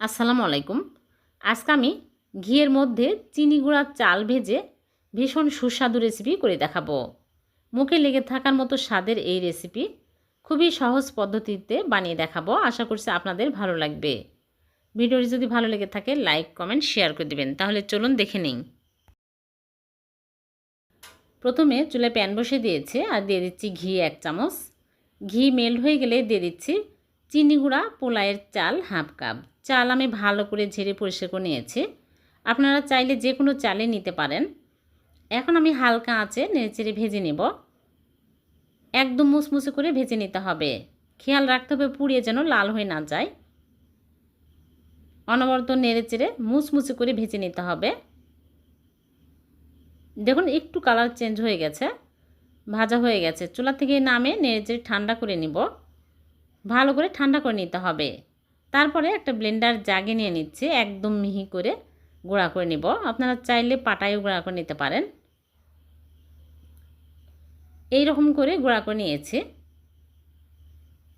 আসসালামু আলাইকুম। আজকে আমি ঘিয়ের মধ্যে চিনি গুঁড়ার চাল ভেজে ভীষণ সুস্বাদু রেসিপি করে দেখাবো। মুখে লেগে থাকার মতো স্বাদের এই রেসিপি খুবই সহজ পদ্ধতিতে বানিয়ে দেখাবো। আশা করছি আপনাদের ভালো লাগবে। ভিডিওটি যদি ভালো লেগে থাকে, লাইক, কমেন্ট শেয়ার করে দেবেন। তাহলে চলুন দেখে নিন প্রথমে চুলে প্যান বসে দিয়েছে আর দিয়ে দিচ্ছি ঘি এক চামচ। ঘি মেল্ট হয়ে গেলে দিয়ে দিচ্ছি চিনি গুঁড়া পোলাইয়ের চাল হাফ কাপ। চাল আমি ভালো করে ঝেড়ে পরিষ্কার করে নিয়েছি। আপনারা চাইলে যে কোনো চালে নিতে পারেন। এখন আমি হালকা আঁচে নেড়েচেড়ে ভেজে নেব। একদম মুসমুসে করে ভেজে নিতে হবে। খেয়াল রাখতে হবে পুড়িয়ে যেন লাল হয়ে না যায়। অনবরত নেড়েচেড়ে মুসমুসে করে ভেজে নিতে হবে। দেখুন, একটু কালার চেঞ্জ হয়ে গেছে। ভাজা হয়ে গেছে। চুলা থেকে নামে নেড়েচেড়ে ঠান্ডা করে নিব। ভালো করে ঠান্ডা করে নিতে হবে। তারপরে একটা ব্লেন্ডার জাগে নিয়ে নিচ্ছে, একদম মিহি করে গুঁড়া করে নিব। আপনারা চাইলে পাটায়ও গুঁড়া করে নিতে পারেন। এই রকম করে গুঁড়া করে নিয়েছি।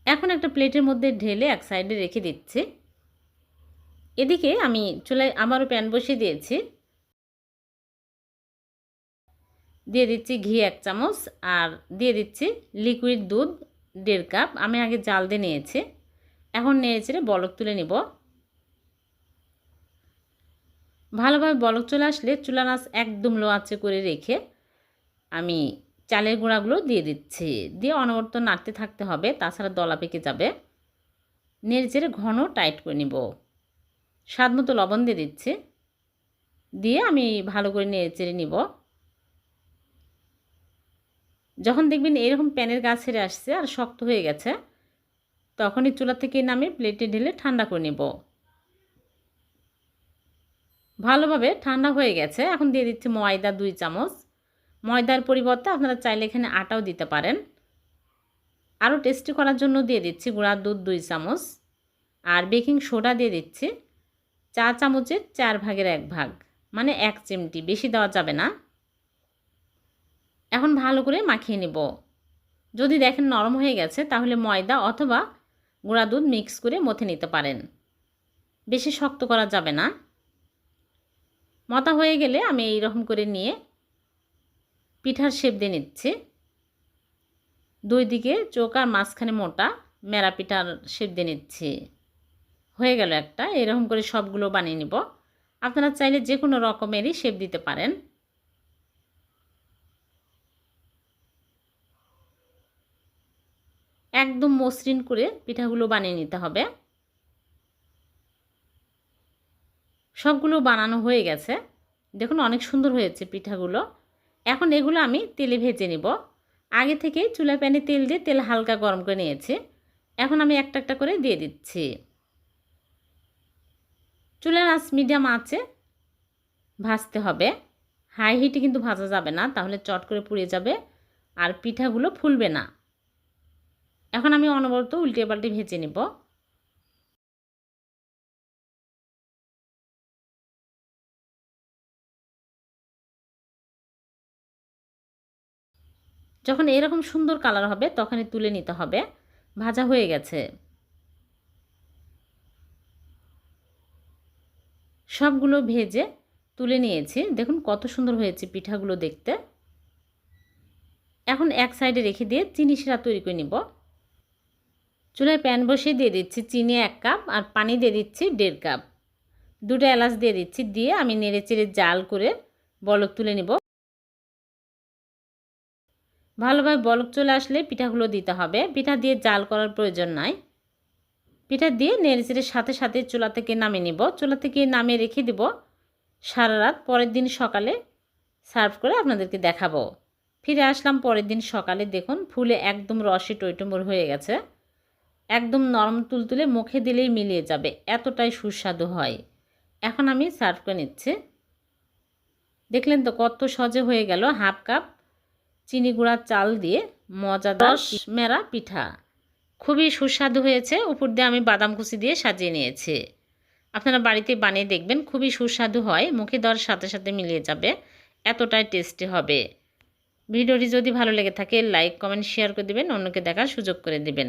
এখন একটা প্লেটের মধ্যে ঢেলে এক সাইডে রেখে দিচ্ছি। এদিকে আমি চুলায় আমারও প্যান বসিয়ে দিয়েছি। দিয়ে দিচ্ছি ঘি এক চামচ আর দিয়ে দিচ্ছি লিকুইড দুধ দেড় কাপ। আমি আগে জাল দিয়ে নিয়েছি। এখন নেড়ে বলক তুলে নিব। ভালোভাবে বলক চলে আসলে চুলা নাচ একদম লো আঁচে করে রেখে আমি চালের গুঁড়াগুলো দিয়ে দিচ্ছি। দিয়ে অনবরত নাড়তে থাকতে হবে, তাছাড়া দলা পেকে যাবে। নেড়ে চেড়ে ঘন টাইট করে নিব। স্বাদ মতো লবণ দিয়ে দিচ্ছি। দিয়ে আমি ভালো করে নেড়ে চেড়ে নিব। যখন দেখবেন এরকম প্যানের গা ছেড়ে আসছে আর শক্ত হয়ে গেছে, তখনই চুলা থেকে নামে প্লেটে ঢেলে ঠান্ডা করে নেব। ভালোভাবে ঠান্ডা হয়ে গেছে, এখন দিয়ে দিচ্ছি ময়দা দুই চামচ। ময়দার পরিবর্তে আপনারা চাইলে এখানে আটাও দিতে পারেন। আরও টেস্টি করার জন্য দিয়ে দিচ্ছি গুঁড়ার দুধ দুই চামচ আর বেকিং সোডা দিয়ে দিচ্ছি চা চামচের চার ভাগের এক ভাগ মানে এক চিমটি, বেশি দেওয়া যাবে না। এখন ভালো করে মাখিয়ে নেব। যদি দেখেন নরম হয়ে গেছে, তাহলে ময়দা অথবা গুঁড়া দুধ মিক্স করে মথে নিতে পারেন। বেশি শক্ত করা যাবে না। মতা হয়ে গেলে আমি এই রকম করে নিয়ে পিঠার শেপ দিয়ে নিচ্ছি। দুই দিকে চোখ আর মাঝখানে মোটা মেরা পিঠার শেপ দিয়ে নিচ্ছি। হয়ে গেল একটা এরকম করে সবগুলো বানিয়ে নিব। আপনারা চাইলে যে কোনো রকমেরই শেপ দিতে পারেন। একদম মসৃণ করে পিঠাগুলো বানিয়ে নিতে হবে। সবগুলো বানানো হয়ে গেছে। দেখুন অনেক সুন্দর হয়েছে পিঠাগুলো। এখন এগুলো আমি তেলে ভেজে নিব। আগে থেকে চুলা প্যানে তেল দিয়ে তেল হালকা গরম করে নিয়েছি। এখন আমি একটা একটা করে দিয়ে দিচ্ছি। চুলার আঁচ মিডিয়াম আছে ভাজতে হবে। হাই হিটে কিন্তু ভাজা যাবে না, তাহলে চট করে পুড়ে যাবে আর পিঠাগুলো ফুলবে না। এখন আমি অনবরত উল্টে পাল্টে ভেজে নেব। যখন এরকম সুন্দর কালার হবে, তখনই তুলে নিতে হবে। ভাজা হয়ে গেছে। সবগুলো ভেজে তুলে নিয়েছি। দেখুন কত সুন্দর হয়েছে পিঠাগুলো দেখতে। এখন এক সাইডে রেখে দিয়ে চিনি শিরা তৈরি করে নিব। চুলায় প্যান বসিয়ে দিয়ে দিচ্ছি চিনি এক কাপ আর পানি দিয়ে দিচ্ছি দেড় কাপ। দুটো এলাচ দিয়ে দিচ্ছি, দিয়ে আমি নেড়ে চেড়ে জাল করে বলক তুলে নিব। ভালোভাবে বলক চলে আসলে পিঠাগুলো দিতে হবে। পিঠা দিয়ে জাল করার প্রয়োজন নাই। পিঠা দিয়ে নেড়ে চেড়ে সাথে সাথে চুলা থেকে নামিয়ে নিব। চুলা থেকে নামিয়ে রেখে দিব সারা রাত। পরের দিন সকালে সার্ভ করে আপনাদেরকে দেখাবো। ফিরে আসলাম পরের দিন সকালে। দেখুন, ফুলে একদম রসে টইটুম্বর হয়ে গেছে। একদম নরম তুলতুলে মুখে দিলেই মিলিয়ে যাবে এতটাই সুস্বাদু হয়। এখন আমি সার্ভ করে নিচ্ছি। দেখলেন তো কত সহজে হয়ে গেল হাফ কাপ চিনি গুঁড়ার চাল দিয়ে মজা মজাদার মেরা পিঠা। খুবই সুস্বাদু হয়েছে উপর দিয়ে আমি বাদাম কুচি দিয়ে সাজিয়ে নিয়েছি। আপনারা বাড়িতে বানিয়ে দেখবেন খুবই সুস্বাদু হয় মুখে দেওয়ার সাথে সাথে মিলিয়ে যাবে এতটাই টেস্টি হবে। ভিডিওটি যদি ভালো লেগে থাকে লাইক কমেন্ট শেয়ার করে দেবেন অন্যকে দেখার সুযোগ করে দেবেন।